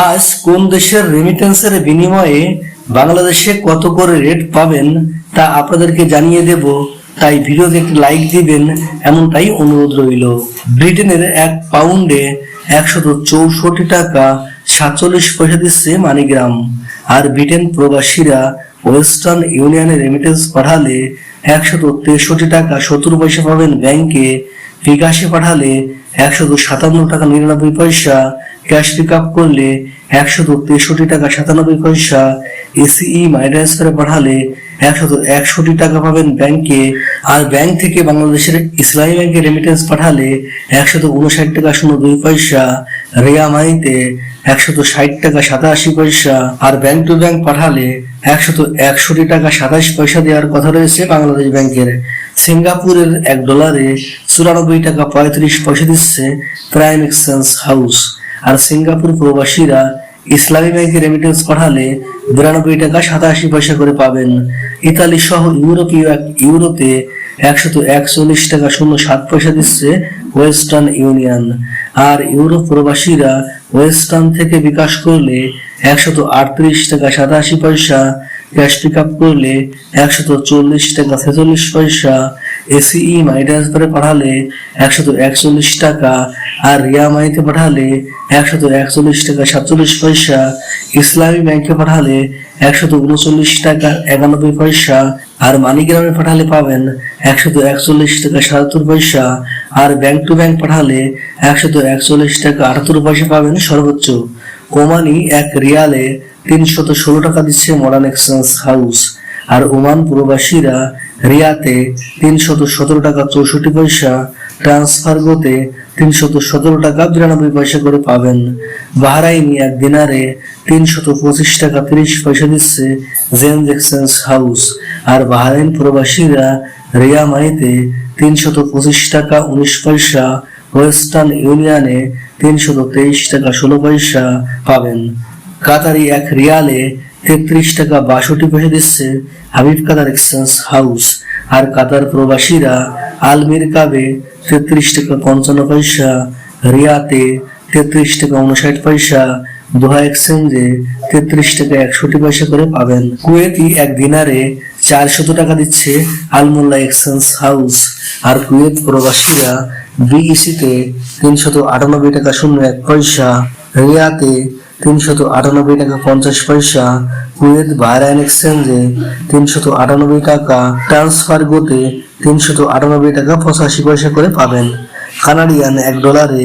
আজ কোন দেশের রেমিটেন্সের বিনিময়ে বাংলাদেশে কত করে রেট পাবেন তা আপনাদেরকে জানিয়ে দেব। তাই ভিডিওতে একটি লাইক দিবেন, এমনটাই অনুরোধ রইল। ব্রিটেনের এক পাউন্ডে একশত চৌষট্টি টাকা সাতচল্লিশ পয়সা দিচ্ছে মানিগ্রাম। আর ব্রিটেন প্রবাসীরা ওয়েস্টার্ন ইউনিয়নে রেমিটেন্স পাঠালে একশত তেষট্টি টাকা সত্তর পয়সা পাবেন ব্যাংকে। বিকাশে পাঠালে একশত সাতান্ন টাকা নিরানব্বই পয়সা, ক্যাশ পিক আপ করলে একশত তেষট্টি টাকা সাতানব্বই পয়সা, এসিই মানি ট্রান্সফারে পাঠালে একশত একষট্টি টাকা পাবেন ব্যাংকে। আর ব্যাংক থেকে বাংলাদেশের ইসলামী ব্যাংকে রেমিটেন্স পাঠালে একশত উনষাট টাকা শূন্য দুই পয়সা, রেয়া মানিতে একশত ষাট টাকা সাতাশি পয়সা। আর ব্যাংক টু ব্যাংক পাঠালে একশত একষট্টি টাকা সাতাশ পয়সা দেওয়ার কথা রয়েছে বাংলাদেশ ব্যাংকের। সিঙ্গাপুরের এক ডলারে চুরানব্বই টাকা পঁয়ত্রিশ পয়সা দিচ্ছে প্রাইম এক্সচেঞ্জ হাউস। আর সিঙ্গাপুর প্রবাসীরা ইসলামী ব্যাংকে রেমিটেন্স পাঠালে বিরানব্বই টাকা সাতাশি পয়সা করে পাবেন। ইতালি সহ ইউরোপীয় ইউরোতে একশত একচল্লিশ টাকা শূন্য সাত পয়সা দিচ্ছে ওয়েস্টার্ন ইউনিয়ন। আর ইউরোপ প্রবাসীরা ওয়েস্টার্ন থেকে বিকাশ করলে একশত আটত্রিশ টাকা সাতাশি পয়সা ক্যাশ পিক আপ করলে একশত চল্লিশ টাকা, ছেচল্লিশ পয়সা এসিই মানি ট্রান্সফারে পাঠালে একশত একচল্লিশ টাকা আর রিয়া মানিতে পাঠালে একশত একচল্লিশ টাকা, সাতচল্লিশ পয়সা। ইসলামী ব্যাংকে পাঠালে একশত উনচল্লিশ টাকা, একানব্বই পয়সা। আর মানিগ্রামে পাঠালে পাবেন একশত একচল্লিশ টাকা, সাতাত্তর পয়সা। আর ব্যাংক টু ব্যাংক পাঠালে একশত একচল্লিশ টাকা, আটাত্তর পয়সা পাবেন সর্বোচ্চ। ওমানি এক রিয়ালে তিনশত ষোলো টাকা দিচ্ছে মডার্ন এক্সচেঞ্জ হাউস। আর ওমান প্রবাসীরা রিয়াতে তিনশত সতেরো টাকা চৌষট্টি পয়সা ট্রান্সফার গোতে তিনশত সতেরো টাকা বিরানব্বই পয়সা করে পাবেন। বাহরাইনি এক দিনারে তিনশত পঁচিশ টাকা তিরিশ পয়সা দিচ্ছে জেন্স এক্সচেঞ্জ হাউস। আর বাহরাইন প্রবাসীরা রিয়া মানিতে তিনশত পঁচিশ টাকা উনিশ পয়সা, ওয়েস্টার্ন ইউনিয়নে তিনশত তেইশ টাকা ষোলো পয়সা পাবেন। কাতারি এক রিয়ালে তেত্রিশ টাকা বাষট্টি পয়সা দিচ্ছে হাবিব কাতার এক্সচেঞ্জ হাউস। আর কাতার প্রবাসীরা আলমির কাবে তেত্রিশ টাকা পঞ্চান্ন পয়সা, রিয়াতে তেত্রিশ টাকা উনষাট পয়সা, দোহা এক্সচেঞ্জে তেত্রিশ টাকা একষট্টি পয়সা করে পাবেন। কুয়েতি এক দিনারে চারশত টাকা দিচ্ছে আলমোল্লা এক্সচেঞ্জ হাউস। আর কুয়েত প্রবাসীরা বিইসিতে তিনশত আটানব্বই টাকা শূন্য এক পয়সা, রিয়াতে তিনশত আটানব্বই টাকা পঞ্চাশ পয়সা কুয়েত বাহরাইন এক্সচেঞ্জে তিনশত আটানব্বই টাকা ট্রান্সফার গোতে তিনশত আটানব্বই টাকা পঁচাশি পয়সা করে পাবেন। কানাডিয়ান এক ডলারে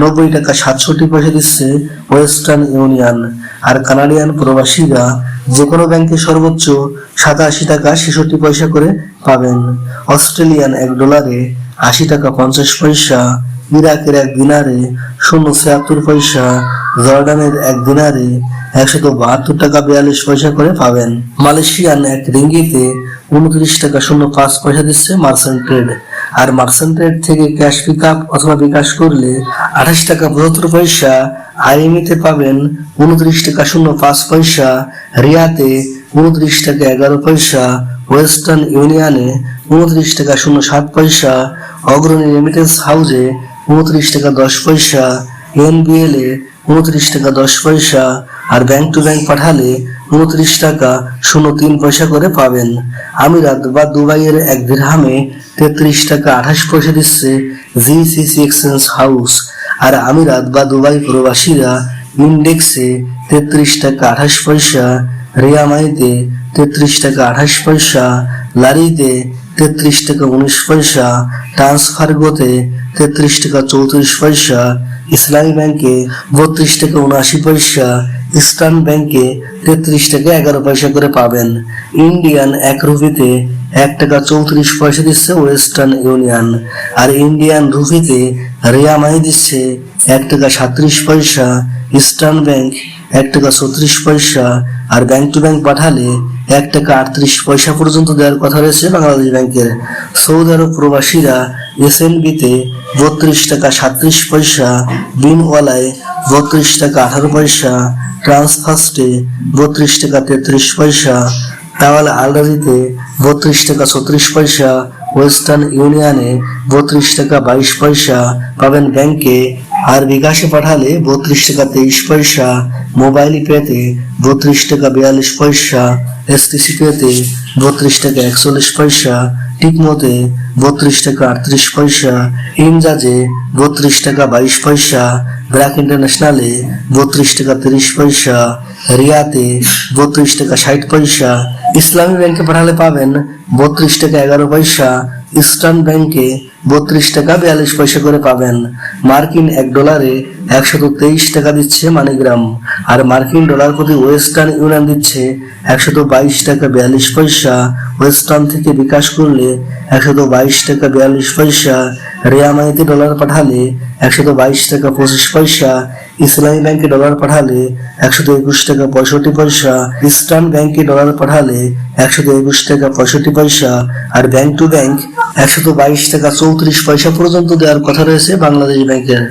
নব্বই টাকা সাতষট্টি পয়সা দিচ্ছে ওয়েস্টার্ন ইউনিয়ন আর কানাডিয়ান প্রবাসীরা যে কোনো ব্যাংকে সর্বোচ্চ সাতাশি টাকা ছেষট্টি পয়সা করে পাবেন। অস্ট্রেলিয়ান এক ডলারে আশি টাকা পঞ্চাশ পয়সা ইরাকের এক দিনারে শূন্য ছিয়াত্তর পয়সা জর্ডানের এক দিনারে একশত বাহাত্তর টাকা বিয়াল্লিশ পয়সা করে পাবেন। মালয়েশিয়ান এক রিঙ্গিতে উনত্রিশ টাকা শূন্য পাঁচ পয়সা দিচ্ছে মার্সেন্ট ট্রেড। আর মার্সেন্ট ট্রেড থেকে ক্যাশ পিক আপ অথবা বিকাশ করলে আঠাশ টাকা পঁচাত্তর পয়সা, আইএমইতে পাবেন উনত্রিশ টাকা শূন্য পাঁচ পয়সা, রিয়াতে উনত্রিশ টাকা এগারো পয়সা, ওয়েস্টার্ন ইউনিয়নে উনত্রিশ টাকা শূন্য সাত পয়সা, অগ্রণী রেমিটেন্স হাউসে উনত্রিশ টাকা দশ পয়সা এনবিএল এ উনত্রিশ টাকা দশ পয়সা আর ব্যাংক টু ব্যাংক পাঠালে উনত্রিশ টাকা শূন্য তিন পয়সা করে পাবেন। আমিরাত বা দুবাইয়ের এক দিরহামে তেত্রিশ টাকা আঠাশ পয়সা দিচ্ছে জিসিসি এক্সচেঞ্জ হাউস আর আমিরাত বা দুবাই প্রবাসীরা ইন্ডেক্সে তেত্রিশ টাকা আঠাশ পয়সা রিয়ামাইতে তেত্রিশ টাকা আঠাশ পয়সা লারিতে তেত্রিশ টাকা উনিশ পয়সা ট্রান্সফার গোতে তেত্রিশ টাকা চৌত্রিশ পয়সা ইসলামী ব্যাংকে বত্রিশ টাকা উনআশি পয়সা ইস্টার্ন ব্যাংকে তেত্রিশ টাকা এগারো পয়সা করে পাবেন। ইন্ডিয়ান এক রুপিতে এক টাকা চৌত্রিশ পয়সা দিচ্ছে ওয়েস্টার্ন ইউনিয়ন আর ইন্ডিয়ান রুপিতে রিয়া মানি দিচ্ছে এক টাকা সাত্রিশ পয়সা ইস্টার্ন ব্যাংক এক টাকা ছত্রিশ পয়সা, আর ব্যাংক টু ব্যাংক পাঠালে এক টাকা আটত্রিশ পয়সা পর্যন্ত দেওয়ার কথা রয়েছে বাংলাদেশ ব্যাংকের। সৌদি আরব প্রবাসীরা এসএনবিতে বত্রিশ টাকা সাত্রিশ পয়সা বিনওয়ালায় বত্রিশ টাকা আঠারো পয়সা ট্রান্সফার্স্টে বত্রিশ টাকা তেত্রিশ পয়সা তাওয়াল আলরাজিতে বত্রিশ টাকা ছত্রিশ পয়সা, ওয়েস্টার্ন ইউনিয়নে বত্রিশ টাকা বাইশ পয়সা পাবেন ব্যাংকে আর বিকাশে পাঠালে বত্রিশ টাকা তেইশ পয়সা, মোবাইল পেতে বত্রিশ টাকা বিয়াল্লিশ পয়সা এসটিসি পেতে বত্রিশ টাকা একচল্লিশ পয়সা, টিকমতে বত্রিশ টাকা আটত্রিশ পয়সা ইনজাজে বত্রিশ টাকা বাইশ পয়সা, ব্র্যাক ইন্টারন্যাশনালে বত্রিশ টাকা তিরিশ পয়সা, রিয়াতে বত্রিশ টাকা ষাট পয়সা, ইসলামী ব্যাংকে পাঠালে পাবেন বত্রিশ টাকা এগারো পয়সা ইস্টার্ন ব্যাংকে বত্রিশ টাকা, বিয়াল্লিশ পয়সা করে পাবেন। মার্কিন এক ডলারে একশত তেইশ টাকা দিচ্ছে মানিগ্রাম। আর মার্কিন ডলার প্রতি ওয়েস্টার্ন ইউনিয়ন দিচ্ছে একশত বাইশ টাকা, বিয়াল্লিশ পয়সা। ওয়েস্টার্ন থেকে বিকাশ করলে একশত বাইশ টাকা বিয়াল্লিশ পয়সা রিয়ামাইতে ডলার পাঠালে একশত বাইশ টাকা পঁচিশ পয়সা, ইসলামী ব্যাংকে ডলার পাঠালে একশত একুশ টাকা পঁয়ষট্টি পয়সা ইস্টার্ন ব্যাংকে ডলার পাঠালে একশত একুশ টাকা পঁয়ষট্টি পয়সা, আর ব্যাংক টু ব্যাংক একশত বাইশ টাকা চৌত্রিশ পয়সা পর্যন্ত দেওয়ার কথা রয়েছে বাংলাদেশ ব্যাংকের।